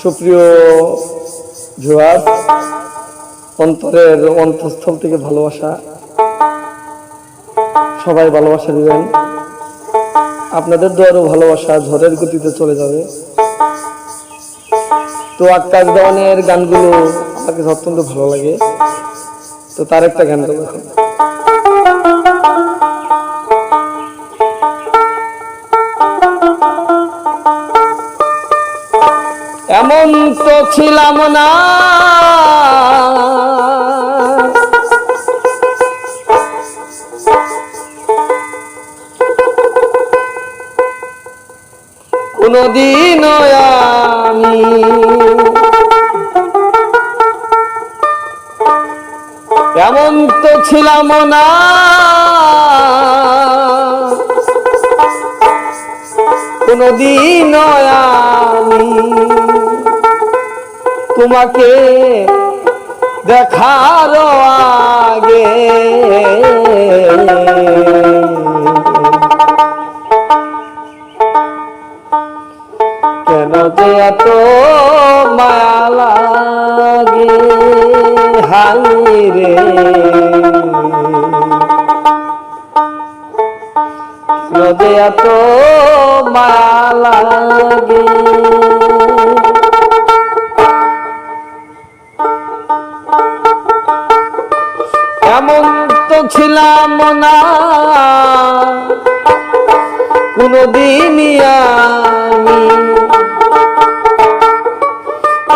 সুপ্রিয় জোয়ার অন্তরের অন্তঃস্থল থেকে ভালোবাসা, সবাই ভালোবাসা দিবেন। আপনাদের দোয়ারও ভালোবাসা ঝড়ের গতিতে চলে যাবে। তো আকাশ দেওয়ানের গানগুলো আমার কাছে অত্যন্ত ভালো লাগে। তো তার একটা গান গাবো ছিলাম না। কোনদিন আমি এমন তো ছিলাম না। কোনদিন আমি তোমাকে দেখার আগে। কেন যে এত মায়া লাগে? রে। কেন যে এত মায়া ছিলাম না কোনদিনই আমি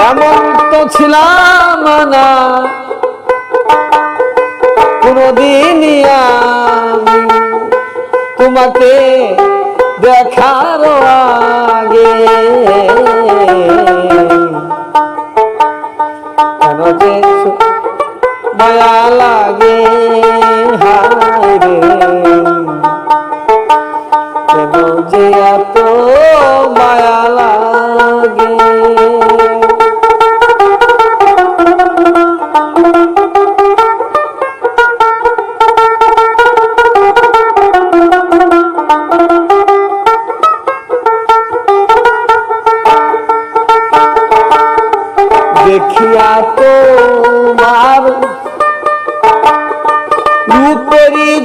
এমন তো ছিলাম না। কোনদিনই আমি তোমাকে দেখার আগে কেন যে সু- মায়া লাগে হায় রে কেন যে এত মায়া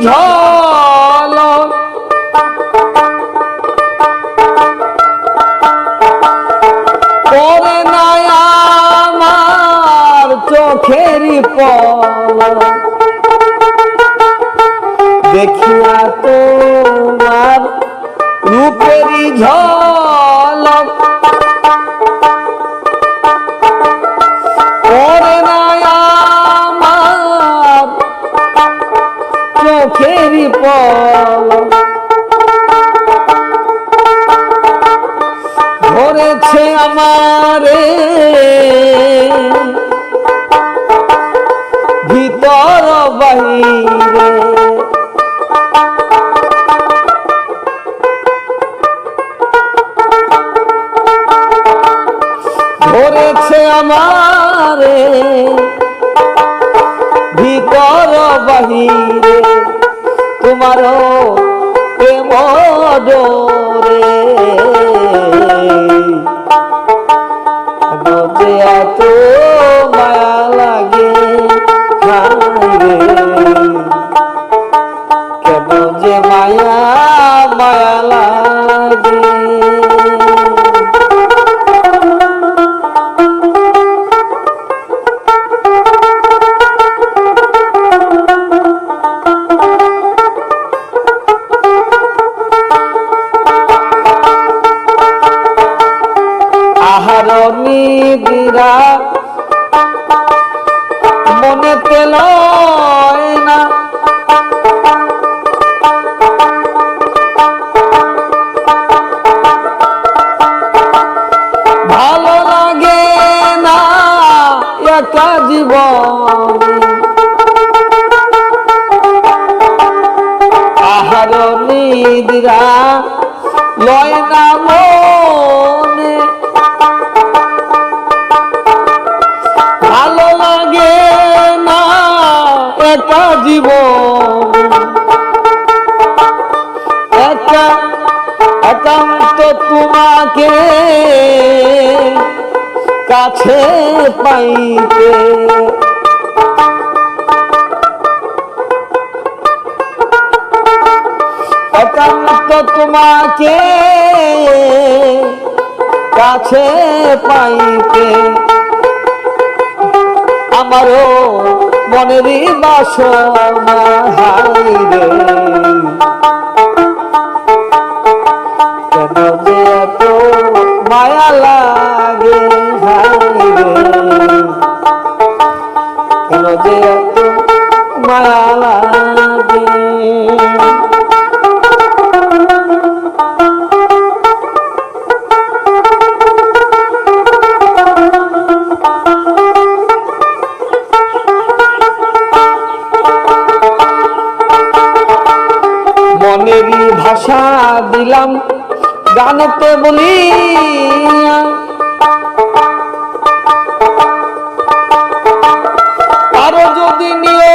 রূপেরি পরে নাই আমার চোখেরই পল। দেখিয়া তোমার রূপেরই ঝলক ধরেছে আমারে। ভিতর বাহিরে। ধরেছে আমারে। ভিতর বাহিরে। তোমারও প্রেম নিবিরা তোমাকে কাছে পাইতে একান্ত তোমাকে কাছে পাইতে আমারও মনেরই বাসনা হাই রে লাগে কেন যে মায়া লাগে। মনেরই ভাষা দিলাম গানেতে বলি। আরও যদি নিয়ে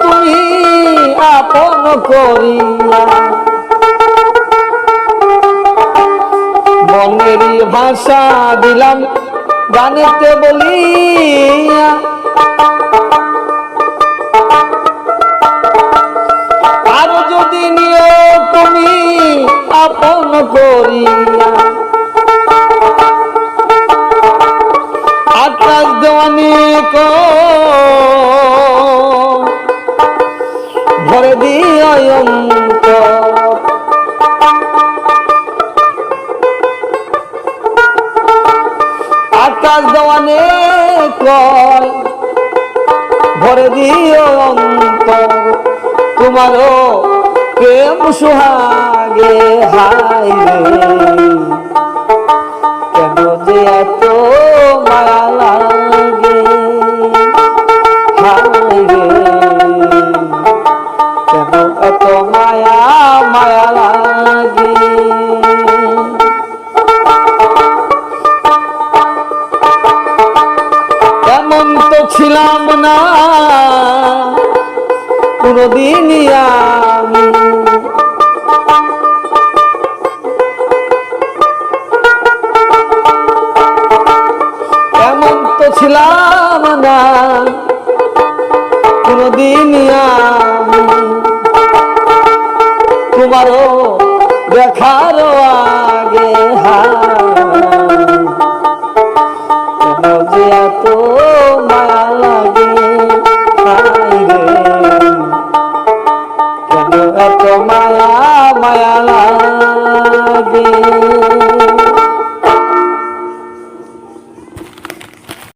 তুমি আপন করিয়া মনেরই ভাষা দিলাম গানেতে বলিয়া। নিয়ে তুমি আপন করিয়া। আকাশ দেওয়ানি ভরে দিয়ে আকাশ দেওয়ানে কয় ভরে দিও অন্তর। তোমারও প্রেম হাই রে। কেন যে এত মায়া লাগে? হাই রে। কেন এত মায়া মায়া লাগে? এমন তো ছিলাম না, কোনদিনই আমি ছিলাম না কোনদিন তোমারও দেখার আগে হা যে এত মায়া লাগে?